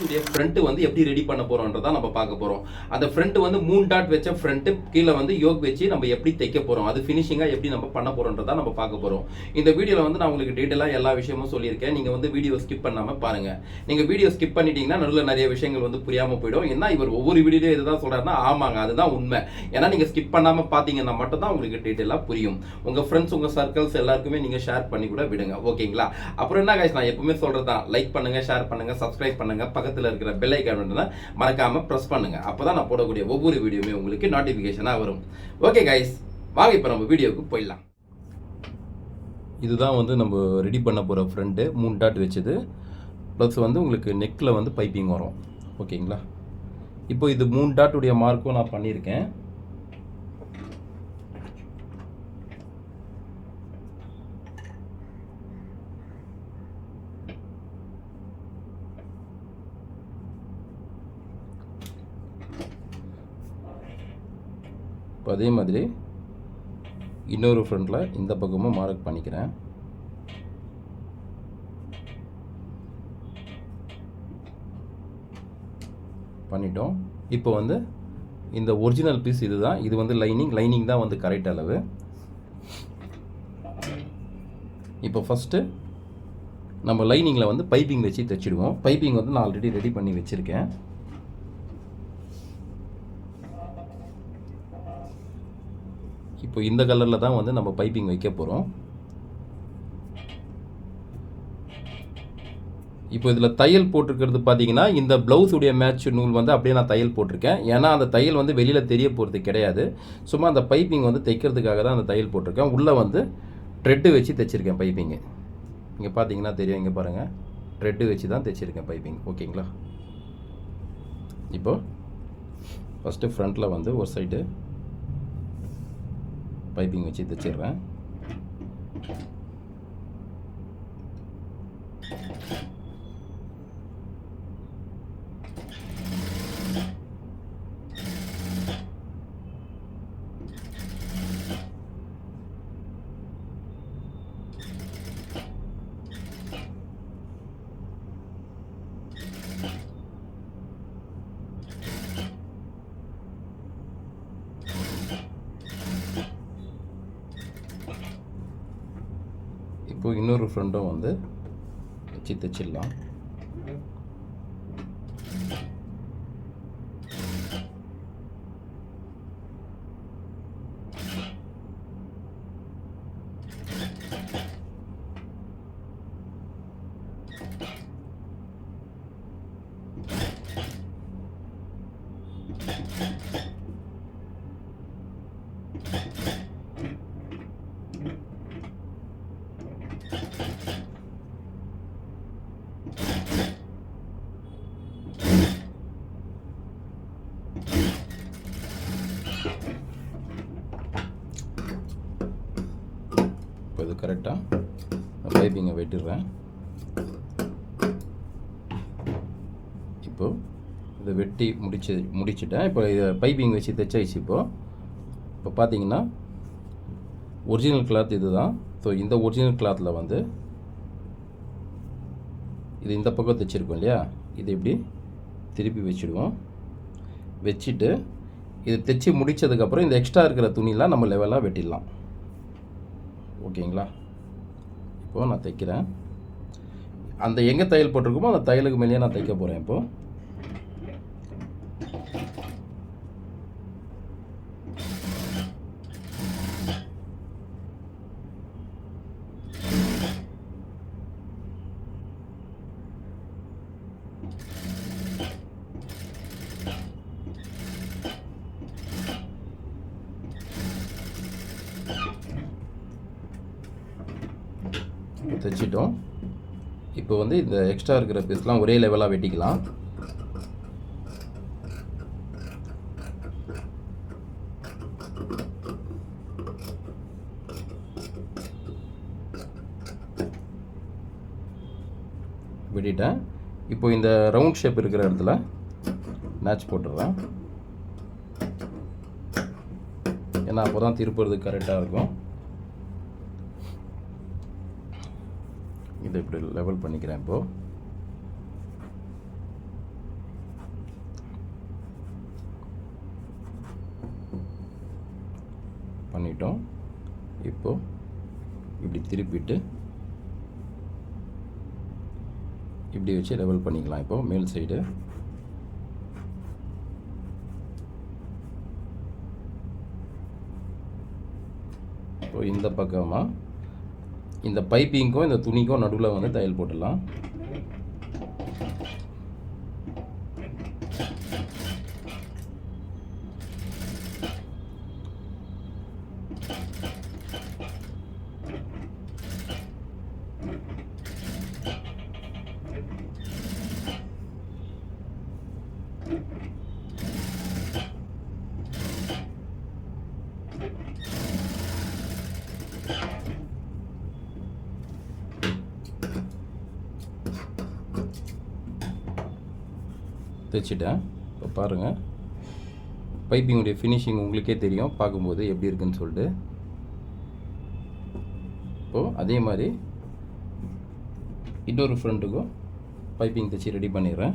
Fashion friend வந்து எப்படி ready பண்ண போறோம்ன்றதா நம்ம பார்க்க போறோம். அந்த ஃப்ரண்ட் வந்து மூணு டாட் வச்ச ஃப்ரண்ட் கீழே வந்து யோக் வச்சு நம்ம எப்படி தைக்க போறோம். அது ஃபினிஷிங்காக எப்படி நம்ம பண்ண போறோம்ன்றதா நம்ம பார்க்க போறோம். இந்த வீடியோல வந்து நான் உங்களுக்கு டீட்டெயிலாக எல்லா விஷயமும் சொல்லியிருக்கேன். நீங்க வந்து வீடியோ ஸ்கிப் பண்ணாம பாருங்க. நீங்க வீடியோ ஸ்கிப் பண்ணிட்டீங்கன்னா நடுவில் நிறைய விஷயங்கள் வந்து புரியாம போயிடும். ஏன்னா இவர் ஒவ்வொரு வீடியோ இதுதான் சொல்றாருன்னா ஆமாங்க அதுதான் உண்மை. ஏன்னா நீங்க ஸ்கிப் பண்ணாம பாத்தீங்கன்னா மட்டும் தான் உங்களுக்கு டீட்டெயிலாக புரியும். உங்க ஃப்ரெண்ட்ஸ் உங்க சர்க்கிள்ஸ் எல்லாருக்குமே நீங்க ஷேர் பண்ணி கூட விடுங்க. ஓகேங்களா அப்புறம் என்ன guys நான் எப்பவுமே சொல்றதுதான். லைக் பண்ணுங்க ஷேர் பண்ணுங்க சப்ஸ்கிரைப் பண்ணுங்க. பக்கத்தில் இருக்கிற பெல் ஐக்கான் ப்ரெஸ் பண்ணுங்கள் பண்ணுங்க. அப்பதான் நான் போடக்கூடிய ஒவ்வொரு வீடியோமே உங்களுக்கு நோட்டிஃபிகேஷனாக வரும். ஓகே கைஸ் வாங்க இப்போ நம்ம வீடியோக்கு போயிடலாம். இதுதான் வந்து நம்ம ரெடி பண்ண போகிற ஃப்ரண்ட்டு மூணு டாட் வச்சது. ப்ளஸ் வந்து உங்களுக்கு நெக்கில் வந்து பைப்பிங் வரும். ஓகேங்களா இப்போ இது மூணு டாட்டுடைய மார்க்கும் நான் பண்ணியிருக்கேன். இப்போ அதே மாதிரி இன்னொரு ஃப்ரண்ட்டில் இந்த பக்கமும் மார்க் பண்ணிக்கிறேன். பண்ணிட்டோம். இப்போ வந்து இந்த ஒரிஜினல் பீஸ் இது தான் இது வந்து லைனிங் லைனிங் தான் வந்து கரெக்ட் அளவு. இப்போ ஃபஸ்ட்டு நம்ம லைனிங்கில் வந்து பைப்பிங் வச்சு தைச்சிடுவோம். பைப்பிங் வந்து நான் ஆல்ரெடி ரெடி பண்ணி வச்சுருக்கேன். இப்போ இந்த கலரில் தான் வந்து நம்ம பைப்பிங் வைக்க போகிறோம் இப்போ இதில் தையல் போட்டிருக்கிறது பார்த்தீங்கன்னா இந்த ப்ளவுஸுடைய மேட்ச் நூல் வந்து அப்படியே நான் தையல் போட்டிருக்கேன். ஏன்னா அந்த தையல் வந்து வெளியில் தெரிய போகிறது கிடையாது. சும்மா அந்த பைப்பிங் வந்து தைக்கிறதுக்காக தான் அந்த தையல் போட்டிருக்கேன். உள்ளே வந்து ட்ரெட்டு வச்சு தைச்சிருக்கேன் பைப்பிங்கு இங்கே பார்த்தீங்கன்னா தெரியும் இங்கே பாருங்கள் ட்ரெட்டு வச்சு தான் தைச்சிருக்கேன் பைப்பிங் ஓகேங்களா இப்போது ஃபஸ்ட்டு ஃப்ரண்ட்டில் வந்து ஒரு சைடு பைப்பிங் வச்சு தைச்சிட்றேன் இப்போ இன்னொரு ஃப்ரெண்டும் வந்து வச்சு தைச்சிடலாம் இப்போ இது கரெக்டாக பைப்பிங்கை வெட்டிடுறேன். இப்போ இதை வெட்டி முடிச்சு முடிச்சுட்டேன். இப்போ இதை பைப்பிங் வச்சு தைச்சாச்சு இப்போது இப்போ பார்த்தீங்கன்னா ஒரிஜினல் கிளாத் இது தான் ஸோ இந்த ஒரிஜினல் கிளாத்தில் வந்து இது இந்த பக்கம் தைச்சிருக்கோம் இல்லையா? இது இப்படி திருப்பி வச்சுடுவோம். வச்சுட்டு இது தைச்சி முடித்ததுக்கப்புறம் இந்த எக்ஸ்ட்ரா இருக்கிற துணிலாம் நம்ம லெவலாக வெட்டிடலாம். ஓகேங்களா? இப்போது நான் தைக்கிறேன். அந்த எங்கே தையல் போட்டிருக்கோமோ அந்த தையலுக்கு மேலேயே நான் தைக்க போகிறேன் இப்போது தைச்சிட்டோம் இப்போ வந்து இந்த எக்ஸ்ட்ரா இருக்கிற பீஸ்லாம் ஒரே லெவலாக வெட்டிக்கலாம். வெட்டிட்டேன். இப்போ இந்த ரவுண்ட் ஷேப் இருக்கிற இடத்துல மேட்ச் போட்டுடுறேன் ஏன்னா அப்போ தான் திருப்புறதுக்கு கரெக்டாக இருக்கும். இதை இப்படி லெவல் பண்ணிக்கிறேன் இப்போது பண்ணிட்டோம் இப்போ இப்படி திருப்பிட்டு இப்படி வச்சு லெவல் பண்ணிக்கலாம். இப்போ மேல் சைடு இப்போ இந்த பக்கமாக இந்த பைப்பிங்க்கும் இந்த துணிக்கும் நடுவில் வந்து தையல் போட்டுடலாம். தைச்சிட்டேன் இப்போ பாருங்கள் பைப்பிங்குடைய ஃபினிஷிங் உங்களுக்கே தெரியும். பார்க்கும்போது எப்படி இருக்குன்னு சொல்லிட்டு. அதே மாதிரி இன்னொரு ஃப்ரண்ட்டுக்கும் பைப்பிங் தைச்சி ரெடி பண்ணிடுறேன்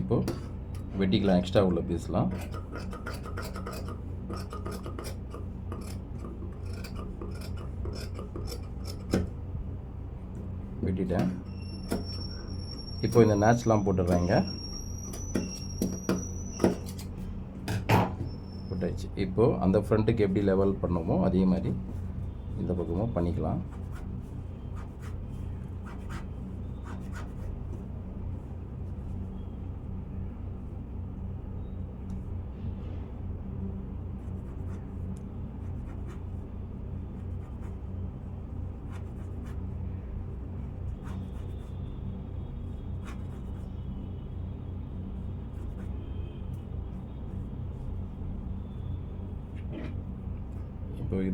இப்போ வெட்டிக்கலாம் எக்ஸ்ட்ரா உள்ள பீஸ்லாம் வெட்டிட்டேன். இப்போ இந்த நேட்ச்லாம் போட்டுடுறாங்க போட்டாச்சு. இப்போது அந்த ஃப்ரண்ட்டுக்கு எப்படி லெவல் பண்ணுமோ அதே மாதிரி இந்த பக்கமும் பண்ணிக்கலாம்.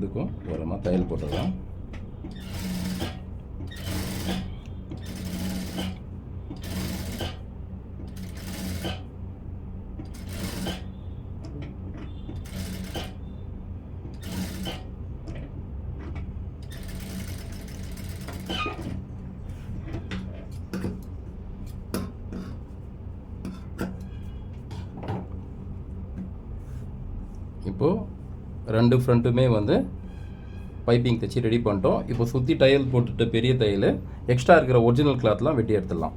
இதுக்கும் ஓரமாக தையல் போட்டுடலாம். இப்போது ரெண்டு ஃப்ரண்ட்டுமே வந்து பைப்பிங் தைச்சி ரெடி பண்ணிட்டோம். இப்போ சுற்றி தையல் போட்டுட்டு பெரிய தையல் எக்ஸ்ட்ரா இருக்கிற ஒரிஜினல் கிளாத்லாம் வெட்டி எடுத்துடலாம்.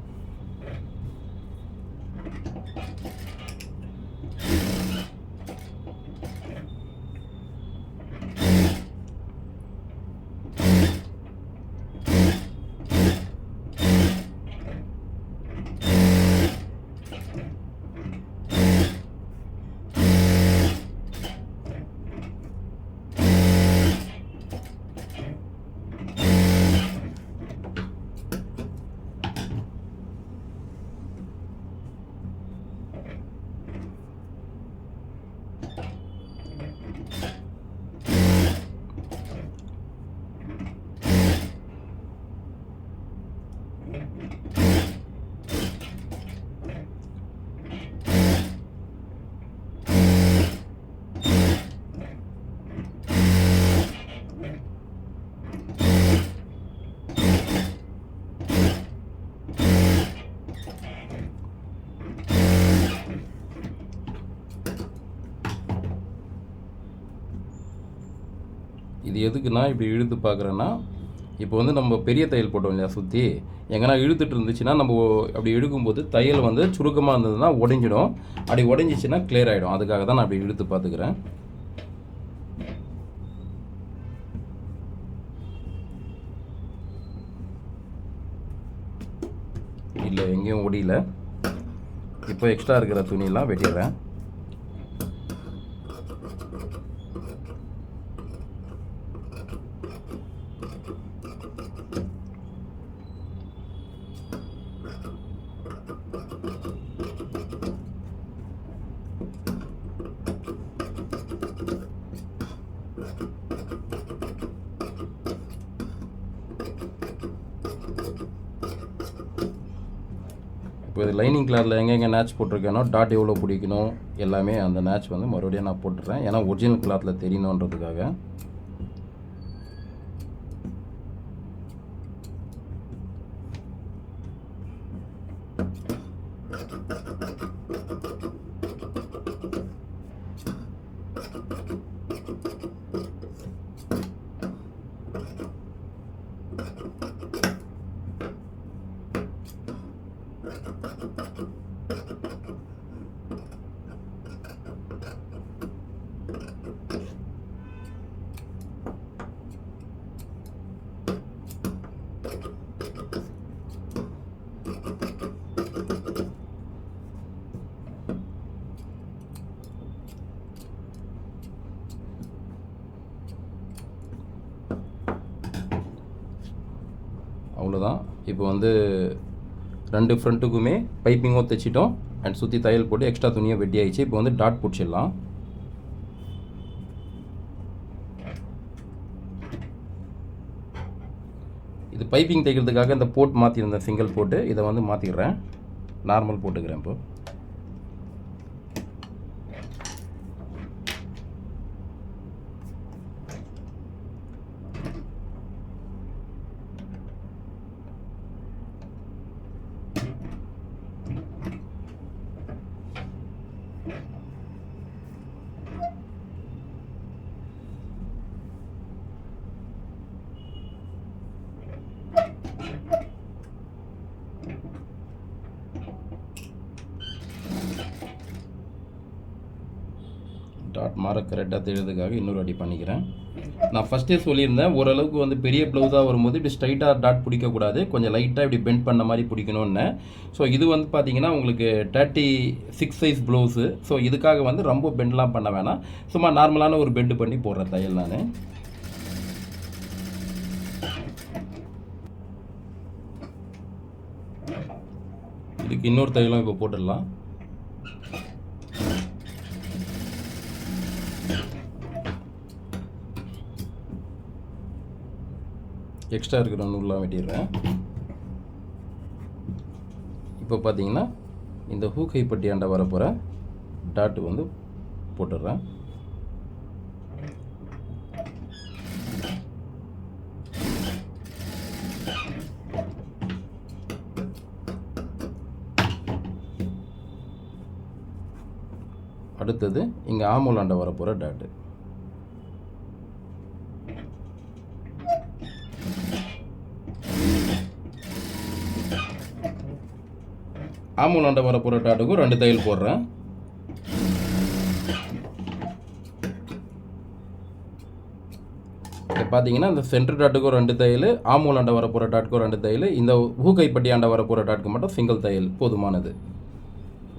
இது எதுக்குன்னா இப்படி இழுத்து பார்க்குறேன்னா இப்போ வந்து நம்ம பெரிய தையல் போட்டோம் இல்லையா சுற்றி எங்கன்னா இழுத்துட்டு இருந்துச்சுன்னா நம்ம அப்படி இழுக்கும்போது தையல் வந்து சுருக்கமாக இருந்ததுன்னா உடைஞ்சிடும் அப்படி உடைஞ்சிச்சின்னா கிளியர் ஆகிடும் அதுக்காக தான் நான் அப்படி இழுத்து பார்த்துக்கிறேன். இல்லை எங்கேயும் ஒடியல. இப்போ எக்ஸ்ட்ரா இருக்கிற துணியெல்லாம் வெட்டிடுறேன். இப்போ இது எங்கெங்கே நேட்ச் போட்டிருக்கேனோ டாட் எவ்வளோ பிடிக்கணும் எல்லாமே அந்த நேட்ச் வந்து மறுபடியும் நான் போட்டுறேன். ஏன்னா ஒரிஜினல் கிளாத்தில் தெரியணுன்றதுக்காக. அவ்வளோதான் இப்போ வந்து ரெண்டு ஃப்ரண்ட்டுக்குமே பைப்பிங்கும் தைச்சிட்டோம். அண்ட் சுற்றி தையல் போட்டு எக்ஸ்ட்ரா துணியை வெட்டி ஆயிடுச்சு இப்போ வந்து டாட் பிடிச்சிடலாம். இது பைப்பிங் தைக்கிறதுக்காக இந்த போட் மாற்றிருந்தேன் சிங்கிள் போட்டு இதை வந்து மாற்றிடுறேன் நார்மல் போட்டுக்கிறேன் இப்போது டாட் மாற கரெக்டாக தெரியுறதுக்காக இன்னொரு வாட்டி பண்ணிக்கிறேன். நான் ஃபஸ்ட்டே சொல்லியிருந்தேன் ஓரளவுக்கு வந்து பெரிய ப்ளவுஸாக வரும்போது இப்படி ஸ்ட்ரைட்டாக டாட் பிடிக்கக்கூடாது கொஞ்சம் லைட்டாக இப்படி பெண்ட் பண்ண மாதிரி பிடிக்கணும்னு. ஸோ இது வந்து பார்த்தீங்கன்னா உங்களுக்கு thirty six size blouse so இதுக்காக வந்து ரொம்ப பெண்ட்லாம் பண்ண வேணாம். சும்மா நார்மலான ஒரு பெண்டு பண்ணி போடுறேன் தையல் நான். இதுக்கு இன்னொரு தையலும் இப்போ போட்டுடலாம். எக்ஸ்ட்ரா இருக்கிற நூல்லாம் வெட்டிடுறேன். இப்போ பார்த்தீங்கன்னா இந்த ஹூக்கை பட்டியாண்ட வரப்போகிற டாட்டு வந்து போட்டுடுறேன். அடுத்தது இங்கே ஆமூலாண்ட வரப்போகிற டாட்டு. ஆமூலாண்ட வரப்போகிற டாட்டுக்கும் ரெண்டு தையல் போடுறேன். இப்போ பார்த்தீங்கன்னா இந்த சென்டர் டாட்டுக்கும் ரெண்டு தையல் ஆமூலாண்ட வரப்போகிற டாட்டுக்கும் ரெண்டு தையல் இந்த ஊகைப்பட்டி ஊக்கைப்பட்டியாண்ட வரப்போகிற டாட்டுக்கு மட்டும் சிங்கிள் தையல் போதுமானது.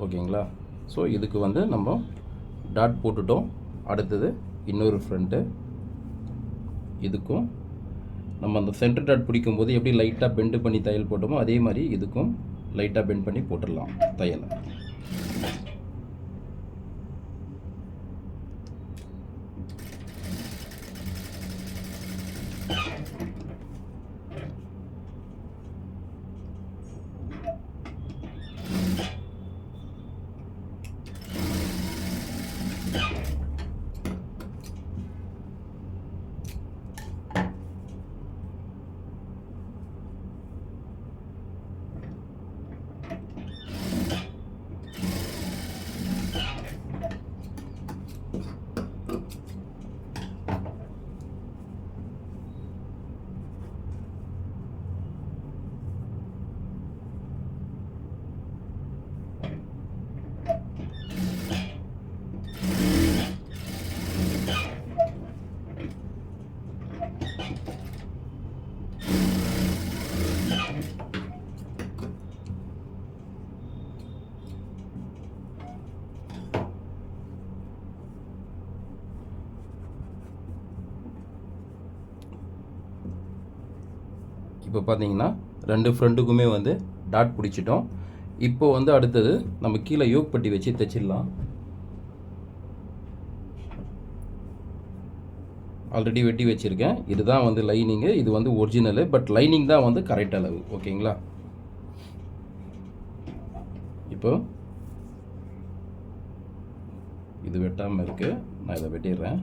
ஓகேங்களா? ஸோ இதுக்கு வந்து நம்ம டாட் போட்டுட்டோம். அடுத்தது இன்னொரு ஃப்ரண்ட்டு இதுக்கும் நம்ம அந்த சென்டர் டாட் பிடிக்கும்போது எப்படி லைட்டாக பெண்டு பண்ணி தையல் போட்டோமோ அதே மாதிரி இதுக்கும் லைட்டாக பெண்ட் பண்ணி போட்டுடலாம் தையலை. இப்போ பார்த்தீங்கன்னா ரெண்டு ஃப்ரண்ட்டுக்குமே வந்து டாட் பிடிச்சிட்டோம். இப்போ வந்து அடுத்தது நம்ம கீழே யோக் பட்டி வச்சு தைச்சிடலாம். ஆல்ரெடி வெட்டி வச்சுருக்கேன். இதுதான் வந்து லைனிங்கு இது வந்து ஒரிஜினலு பட் லைனிங் தான் வந்து கரெக்ட் அளவு. ஓகேங்களா இப்போ இது வெட்டாமல் இருக்குது நான் இதை வெட்டிடுறேன்.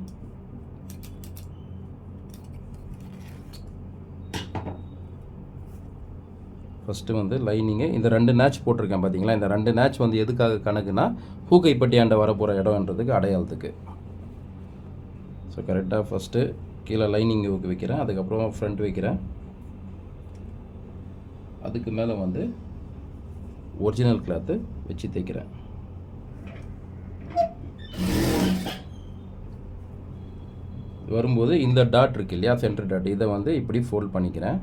ஃபஸ்ட்டு வந்து லைனிங்கு இந்த ரெண்டு நேச் போட்டிருக்கேன் பார்த்தீங்களா இந்த ரெண்டு நேச் வந்து எதுக்காக கணக்குனா பூக்கைப்பட்டியாண்ட வரப்போகிற இடம்ன்றதுக்கு அடையாளத்துக்கு. ஸோ கரெக்டாக ஃபஸ்ட்டு கீழே லைனிங் வைக்கிறேன் அதுக்கப்புறம் ஃப்ரண்ட் வைக்கிறேன். அதுக்கு மேலே வந்து ஒரிஜினல் கிளாத்து வச்சு தைக்கிறேன் வரும்போது இந்த டாட் இருக்கு இல்லையா சென்டர் டாட் இதை வந்து இப்படி ஃபோல்ட் பண்ணிக்கிறேன்.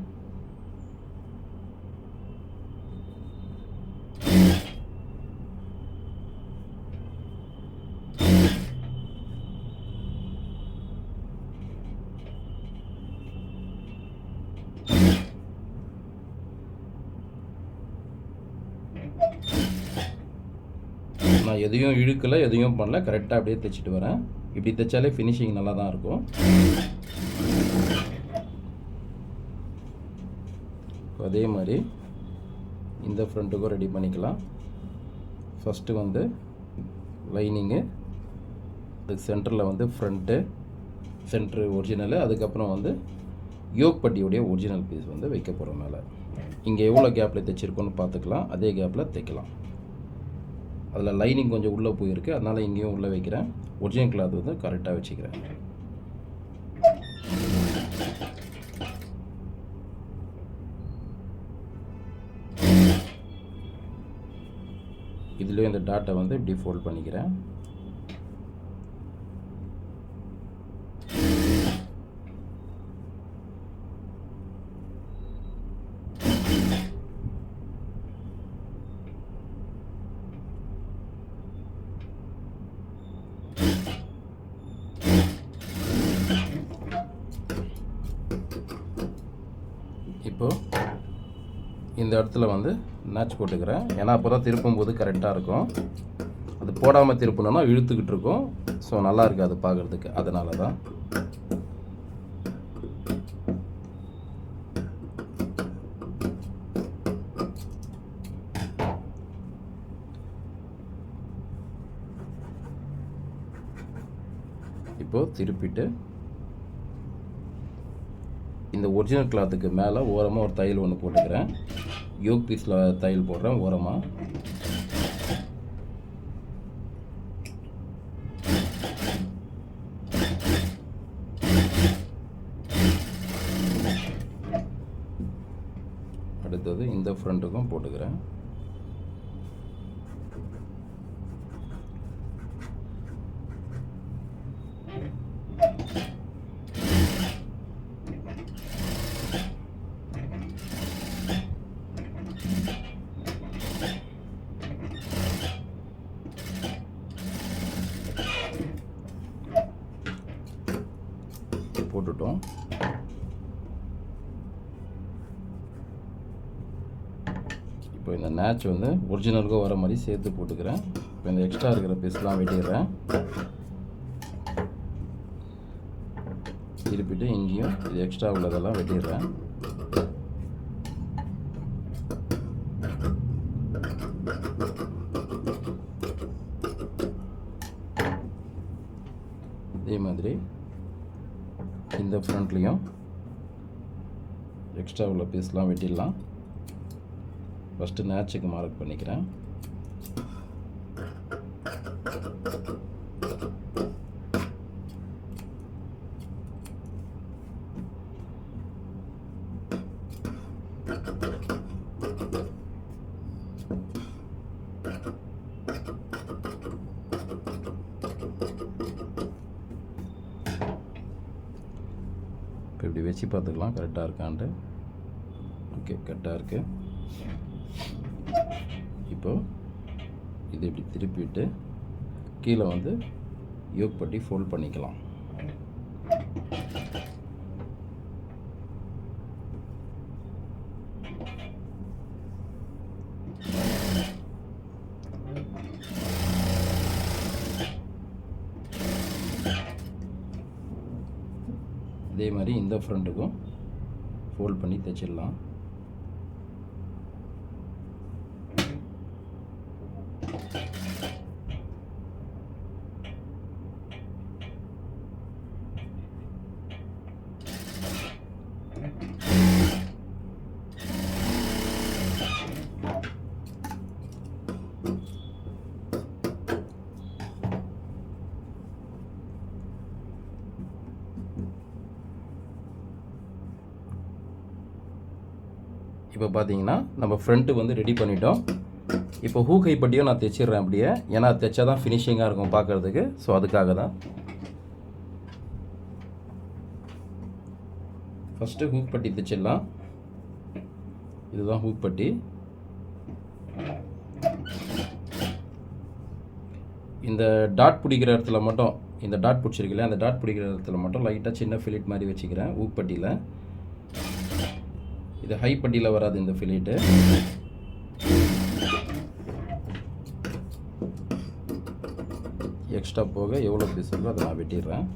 நான் எதையும் இழுக்கலை எதையும் பண்ணல. கரெக்டாக அப்படியே தைச்சிட்டு வரேன். இப்படி தைச்சாலே ஃபினிஷிங் நல்லா தான் இருக்கும் அதே மாதிரி இந்த ஃப்ரண்ட்டுக்கும் ரெடி பண்ணிக்கலாம். ஃபஸ்ட்டு வந்து லைனிங்கு அதுக்கு சென்டரில் வந்து ஃப்ரண்ட்டு சென்ட்ரு ஒரிஜினலு அதுக்கப்புறம் வந்து யோக்பட்டியோடைய ஒரிஜினல் பீஸ் வந்து வைக்க போகிறோம் மேலே. இங்கே எவ்வளோ கேப்பில் தைச்சிருக்கோன்னு பார்த்துக்கலாம். அதே கேப்பில் தைக்கலாம். அதில் லைனிங் கொஞ்சம் உள்ளே போயிருக்கு. அதனால் இங்கேயும் உள்ளே வைக்கிறேன். ஒரிஜினல் கிளாத் வந்து கரெக்டாக வச்சுக்கிறேன். இதுலேயும் இந்த டாட்டை வந்து இப்படி ஃபோல்ட் பண்ணிக்கிறேன் இப்போ இந்த இடத்துல வந்து நாச் போட்டுக்கிறேன். ஏன்னா அப்போ தான் திருப்பும்போது கரெக்டாக இருக்கும். அது போடாமல் திருப்பணும்னா இழுத்துக்கிட்டு இருக்கும். ஸோ நல்லா இருக்காது பார்க்குறதுக்கு. அதனால தான் இப்போது திருப்பிட்டு இந்த ஒரிஜினல் கிளாத்துக்கு மேலே ஓரமாக ஒரு தையல் ஒன்று போட்டுக்கிறேன். யோக் பீஸில் தையல் போடுறேன் ஓரமாக அடுத்தது இந்த ஃப்ரண்ட்டுக்கும் போட்டுக்கிறேன் போட்டுட்டோம். இப்போ இந்த நேச் வந்து ஒரிஜினலுக்கும் வர மாதிரி சேர்த்து போட்டுக்கிறேன். இப்போ இந்த எக்ஸ்ட்ரா இருக்கிற பீஸ்லாம் வெட்டிடுறேன். திருப்பிட்டு இங்கேயும் இது எக்ஸ்ட்ரா உள்ளதெல்லாம் வெட்டிடுறேன் இதே மாதிரி ஃப்ரண்ட்லேயும் எக்ஸ்ட்ரா உள்ள பீஸ்லாம் வெட்டிடலாம். ஃபஸ்ட்டு நேச்சுக்கு மார்க் பண்ணிக்கிறேன். இப்படி வச்சு பார்த்துக்கலாம். கரெக்டாக இருக்கான்ட்டு. ஓகே கரெக்டாக இருக்குது இப்போது இது இப்படி திருப்பிட்டு கீழே வந்து யோக் பட்டி ஃபோல்ட் பண்ணிக்கலாம். அதே மாதிரி இந்த ஃப்ரண்ட்டுக்கும் ஃபோல்ட் பண்ணி தைச்சிடலாம். பார்த்தீங்கன்னா நம்ம ஃப்ரண்ட்டு வந்து ரெடி பண்ணிட்டோம். இப்போ ஹூ கைப்பட்டியும் நான் தைச்சிடுறேன் அப்படியே. ஏன்னா தைச்சா தான் ஃபினிஷிங்காக இருக்கும் பார்க்குறதுக்கு. ஸோ அதுக்காக தான் ஃபஸ்ட்டு ஹூக் பட்டி தைச்சிடலாம். இதுதான் ஹூக் பட்டி. இந்த டாட் பிடிக்கிற இடத்துல மட்டும் இந்த டாட் பிடிச்சிருக்கல அந்த டாட் பிடிக்கிற இடத்துல மட்டும் லைட்டாக சின்ன ஃபிலிட் மாதிரி வச்சுக்கிறேன் ஹூக் இது ஹை பட்டியில் வராது இந்த ஃபிலேட்டு எக்ஸ்ட்ரா போக எவ்வளோ பீஸ் இருக்கோ அதை நான் வெட்டிடுறேன்.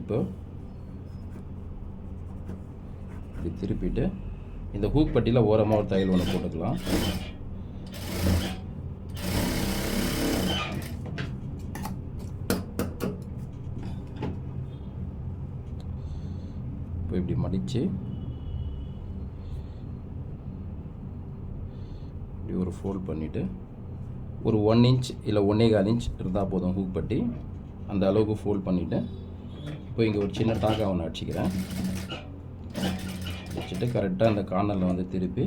இப்போ இப்படி திருப்பிட்டு இந்த ஹூக் பட்டியில் ஓரமாக ஒரு தையல் ஒன்று போட்டுக்கலாம். இப்போ இப்படி மடித்து ஒரு ஃபோல்ட் பண்ணிவிட்டு ஒரு ஒன் இன்ச் இல்லை ஒன்னே கால் இன்ச் இருந்தால் போதும் ஹூக் பட்டி. அந்த அளவுக்கு ஃபோல்ட் பண்ணிவிட்டு இப்போ இங்கே ஒரு சின்ன டாக்கா ஒன்று அடிச்சிக்கிறேன். வச்சுட்டு கரெக்டாக அந்த கார்னரில் வந்து திருப்பி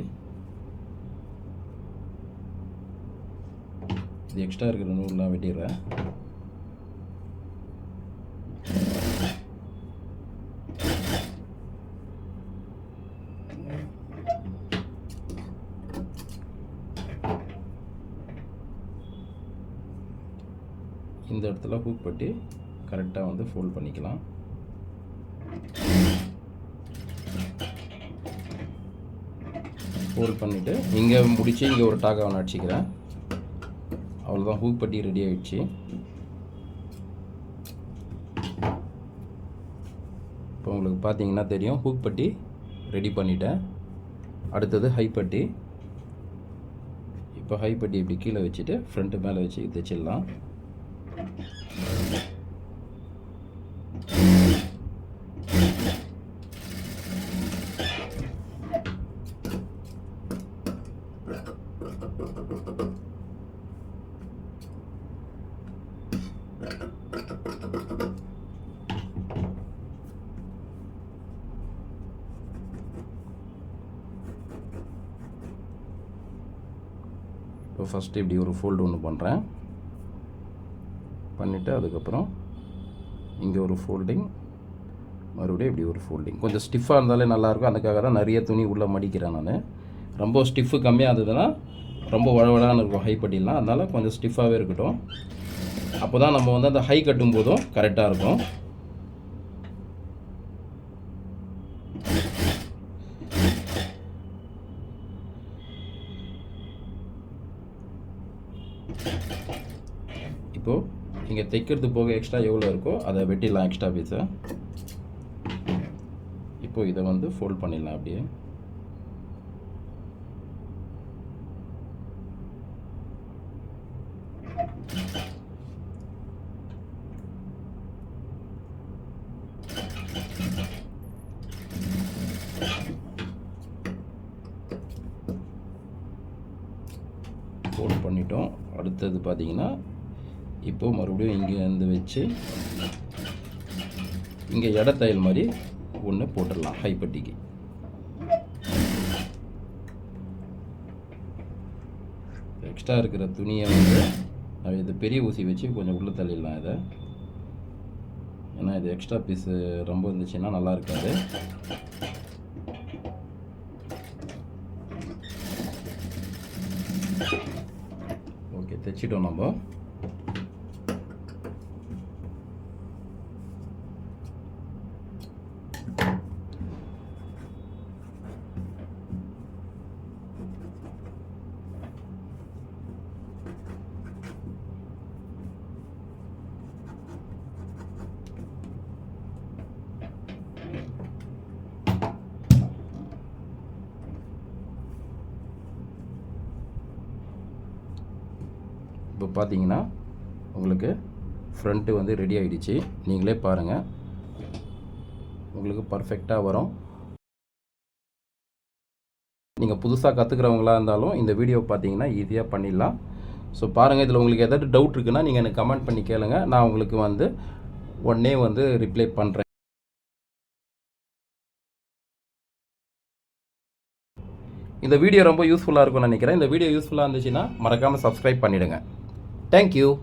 இது எக்ஸ்ட்ரா இருக்கிற நூல்லாம் வெட்டிடுறேன் இந்த இடத்துல ஹூக் பட்டி கரெக்டாக வந்து ஃபோல்ட் பண்ணிக்கலாம். ஃபோல்ட் பண்ணிவிட்டு இங்கே முடித்து இங்கே ஒரு டாக்காக ஒன்று அடிச்சிக்கிறேன். அவ்வளோதான் ஹூக் பட்டி ரெடி ஆகிடுச்சு இப்போ உங்களுக்கு பார்த்தீங்கன்னா தெரியும் ஹூக் பட்டி ரெடி பண்ணிட்டேன். அடுத்தது ஹை பட்டி. இப்போ ஹை பட்டி இப்படி கீழே வச்சுட்டு ஃப்ரண்ட்டு மேலே வச்சு தைச்சிடலாம் இப்போ ஃபஸ்ட்டு இப்படி ஒரு ஃபோல்டு ஒன்று பண்ணுறேன் பண்ணிவிட்டு அதுக்கப்புறம் இங்கே ஒரு ஃபோல்டிங் மறுபடியும் இப்படி ஒரு ஃபோல்டிங் கொஞ்சம் ஸ்டிஃபாக இருந்தாலே நல்லாயிருக்கும். அதுக்காக தான் நிறைய துணி உள்ளே மடிக்கிறேன் நான். ரொம்ப ஸ்டிஃபு கம்மியாக இருந்ததுன்னா ரொம்ப வழவழான்னு இருக்கும் ஹை பட்டிலாம் அதனால் கொஞ்சம் ஸ்டிஃபாகவே இருக்கட்டும். அப்போ தான் நம்ம வந்து அந்த ஹை கட்டும் போதும் கரெக்டாக இருக்கும் இப்போது இங்கே தைக்கிறது போக எக்ஸ்ட்ரா எவ்வளோ இருக்கோ அதை வெட்டிடலாம் எக்ஸ்ட்ரா பீஸை இப்போ இதை வந்து ஃபோல்ட் பண்ணிடலாம் அப்படியே. ஃபோல்ட் பண்ணிட்டோம். அடுத்தது பார்த்தீங்கன்னா இப்போ மறுபடியும் இங்கே வந்து வச்சு இங்கே எடை தையல் மாதிரி ஒன்று போட்டுடலாம் ஹைப்பட்டிக்கு எக்ஸ்ட்ரா இருக்கிற துணியை வந்து நான் இது பெரிய ஊசி வச்சு கொஞ்சம் உள்ளே தள்ளிடலாம் இதை. ஏன்னா இது எக்ஸ்ட்ரா பீஸு ரொம்ப இருந்துச்சுன்னா நல்லா இருக்காது. ஓகே தைச்சிட்டோம் நம்ம இப்போ பார்த்தீங்கன்னா உங்களுக்கு ஃப்ரண்ட்டு வந்து ரெடி ஆகிடுச்சு நீங்களே பாருங்கள் உங்களுக்கு பர்ஃபெக்டாக வரும். நீங்கள் புதுசாக கற்றுக்கிறவங்களா இருந்தாலும் இந்த வீடியோ பார்த்தீங்கன்னா ஈஸியாக பண்ணிடலாம். ஸோ பாருங்கள் இதில் உங்களுக்கு எதாவது டவுட் இருக்குன்னா நீங்கள் எனக்கு கமெண்ட் பண்ணி கேளுங்க. நான் உங்களுக்கு வந்து உடனே வந்து ரிப்ளை பண்ணுறேன் இந்த வீடியோ ரொம்ப யூஸ்ஃபுல்லாக இருக்கும்னு நினைக்கிறேன். இந்த வீடியோ யூஸ்ஃபுல்லாக இருந்துச்சுன்னா மறக்காமல் சப்ஸ்கிரைப் பண்ணிவிடுங்க Thank you.